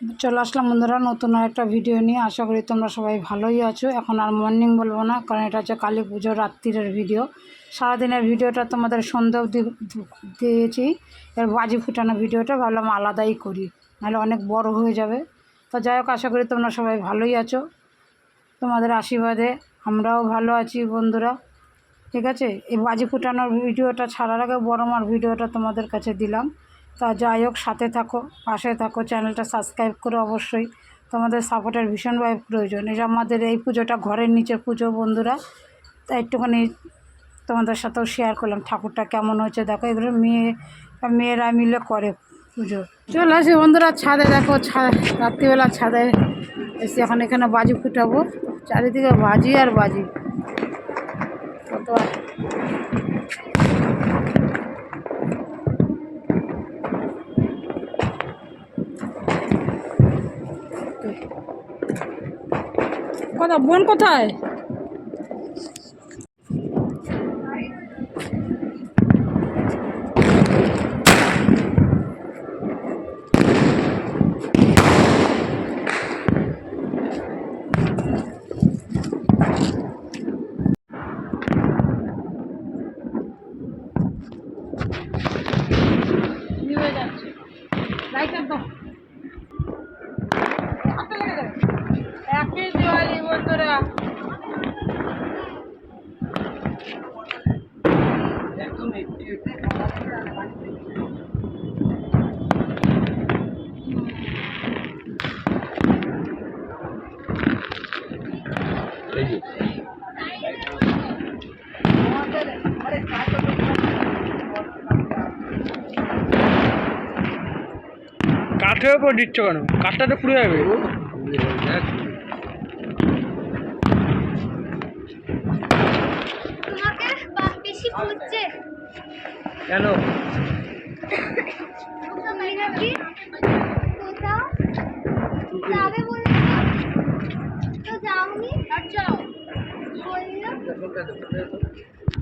চলে আসলাম বন্ধুরা, নতুন একটা ভিডিও নিয়ে। আশা করি তোমরা সবাই ভালোই আছো। এখন আর মর্নিং বলব না, কারণ এটা হচ্ছে কালী পুজোর রাত্রিরের ভিডিও সারাদিনের ভিডিওটা তোমাদের সন্ধে দিয়েছি। এর বাজি ফুটানো ভিডিওটা ভাবলাম আলাদাই করি, নাহলে অনেক বড় হয়ে যাবে। তো যাই হোক, আশা করি তোমরা সবাই ভালোই আছো। তোমাদের আশীর্বাদে আমরাও ভালো আছি বন্ধুরা। ঠিক আছে? এই বাজি ফুটানোর ভিডিওটা ছাড়ার আগে বড় মার ভিডিওটা তোমাদের কাছে দিলাম। তা যাই হোক, সাথে থাকো, পাশে থাকো, চ্যানেলটা সাবস্ক্রাইব করো অবশ্যই। তোমাদের সাপোর্টের ভীষণভাবে প্রয়োজন। এটা আমাদের এই পুজোটা ঘরের নিচে পুজো, বন্ধুরা। তা একটুখানি তোমাদের সাথেও শেয়ার করলাম, ঠাকুরটা কেমন হয়েছে দেখো। এগুলো মেয়ে, মেয়েরা মিলে করে পুজো। চলে আসি বন্ধুরা, ছাদে দেখো রাত্রিবেলা ছাদে এসে এখন এখানে বাজি ফুটাবো। চারিদিকে বাজি আর বাজি। কত কথা বোন কোথায় কাঠের উপর দিচ্ছ কেন? কাঠটা তো পুড়ে যাবে। তোমাকে বা- বেশি পুড়ছে কেন?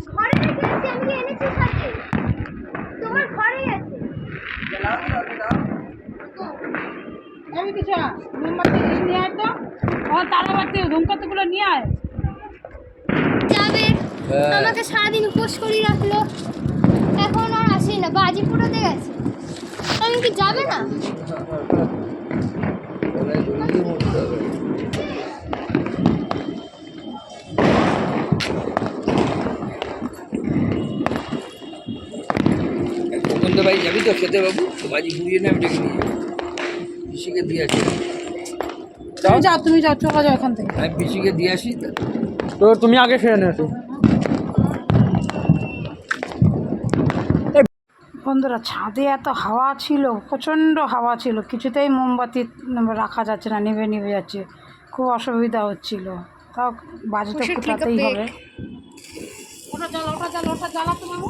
ঘরে রেখে এসেছি আমি এনেছি সাথে তোমার ঘরেই আছে। আমি কিছু মোমবাতি নিয়ে আয় তো। আমার তারাবাতি ধূমকাতিগুলো নিয়ে আয়। যাবে। আমাকে সারাদিন উপোস করিয়ে রাখল। এখন আর আসে না বাজি ফুটাতে গেছে। আমি কি যাবে না? ভাই যাবি তো খেতে বাবু? তো বাজি ঘুরিয়ে না আমি ডেকে নিয়ে যাব। পিসিকে দিয়ে আসি। তুমি যাও তুমি যাও চলে যাও এখান থেকে। আমি পিসিকে দিয়ে আসি। তো তুমি আগে সেরে নিয়েছো বন্ধুরা ছাদে এত হাওয়া ছিল প্রচণ্ড হাওয়া ছিল। কিছুতেই মোমবাতি রাখা যাচ্ছে না নিভে নিভে যাচ্ছে। খুব অসুবিধা হচ্ছিল। তাও বাজি তো ফুটাতেই হবে। ওটা জ্বালা ওটা জ্বালা ওটা জ্বালাতে বাবু।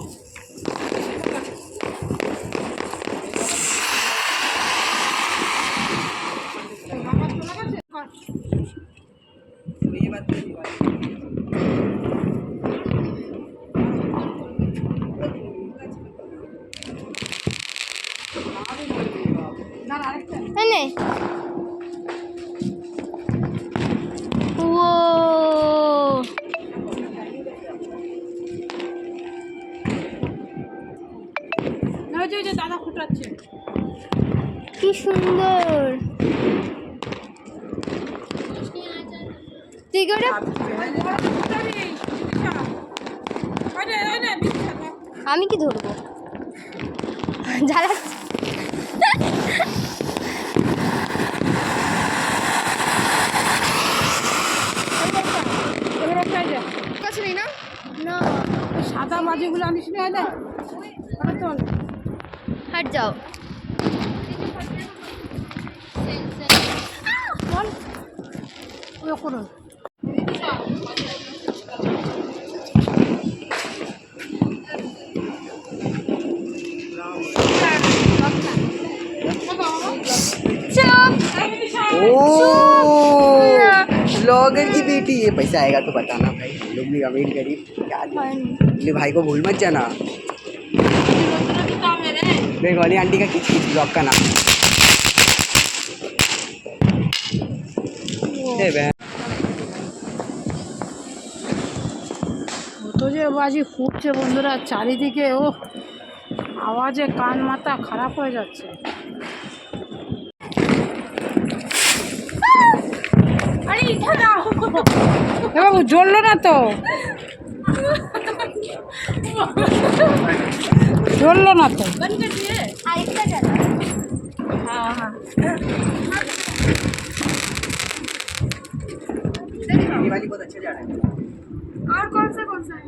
এনে। ও দাদা ফুটাচ্ছে। কি সুন্দর। তুই আমি কি ধরবো? জ্বালাচ্ছি। নেই না না সাদা বাজিগুলো আনিস নি চল হাট যাও করুন ओ ब्लॉगर की बेटी ये पैसा आएगा तो बताना भाई हम लोग भी अमीर गरीब क्या अपने भाई को भूल मत जाना बेंगोली आंटी का किच किच ब्लॉग का नाम কত যে বাজি ফুটছে বন্ধুরা চারিদিকে ও আওয়াজে কান মাথা খারাপ হয়ে যাচ্ছে বাবু জ্বললো না তো জ্বললো না তো আরেকটা দাও ये वाली बहुत अच्छा जा रहा है और कौन सा कौन सा है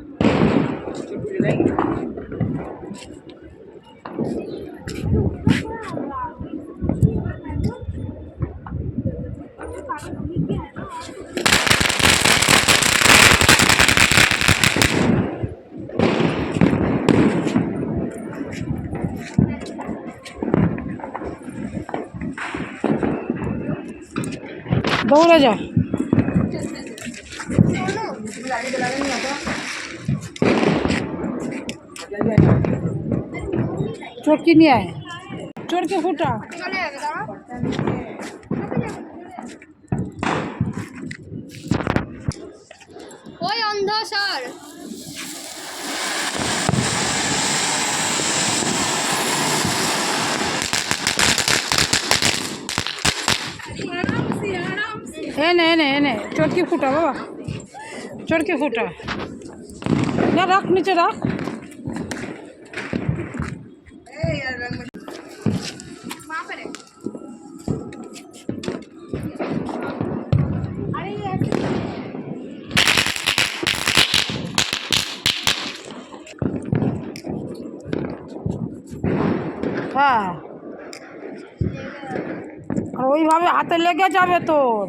দৌড়ে যা। চোরকি নিয়ে আয়? চোরকি ফুটা। ওই অন্ধ সর। এনে এনে এনে চটকি ফুটা বাবা চটকি ফুটা না রাখ নিচে রাখ হ্যাঁ আর ওইভাবে হাতে লেগে যাবে তোর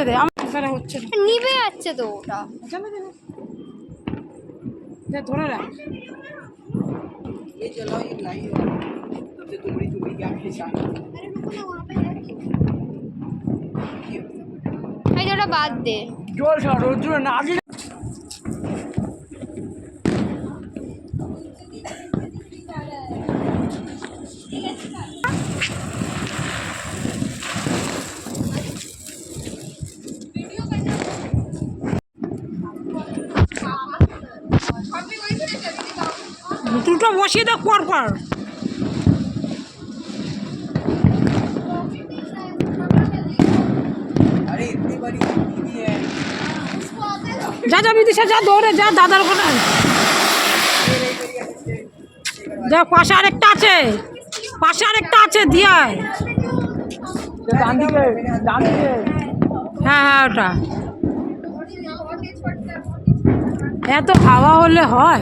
এটা আমার কাছে দে আমার কাছে হচ্ছে না নিভে যাচ্ছে তো ওটা যাবে দে না। দে ধরে রাখ ये चलाओ ये लाई सबसे टुकड़ी टुकड़ी क्या के साथ এই যে ওটা বাদ দে জল ছাড় রোদ্দুরে না দিলে দুটো বসিয়ে দেখ পর পর যা যা বিদিশা যা দৌড়ে যা দাদার ওখানে যা পাশে আরেকটা আছে। পাশে আরেকটা আছে দিয়ে হ্যাঁ হ্যাঁ ওটা। এত হাওয়া হলে হয়।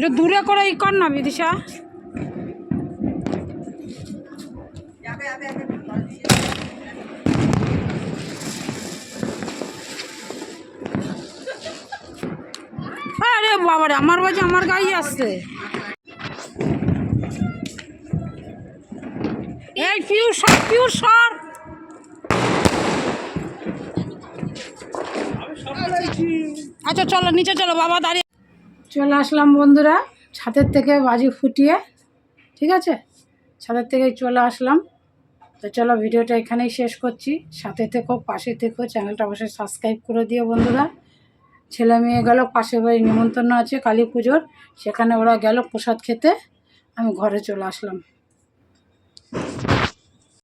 একটু দূরে করে ই কর না, বিদিশা। বাবারে, আমার বাজে, আমার গাই আসছে। এই পিউর সর পিউর সর। আচ্ছা চলো, নিচে চলো, বাবা দাঁড়িয়ে চলে আসলাম বন্ধুরা, ছাদের থেকে বাজি ফুটিয়ে, ঠিক আছে? ছাদের থেকে চলে আসলাম। তো চলো ভিডিওটা এখানেই শেষ করছি। সাথে থেকো, পাশে থেকো, চ্যানেলটা অবশ্যই সাবস্ক্রাইব করে দিও বন্ধুরা। ছেলে মেয়ে গেল, পাশে বাড়ি নিমন্ত্রণ আছে, কালী পুজোর। সেখানে ওরা গেল প্রসাদ খেতে। আমি ঘরে চলে আসলাম।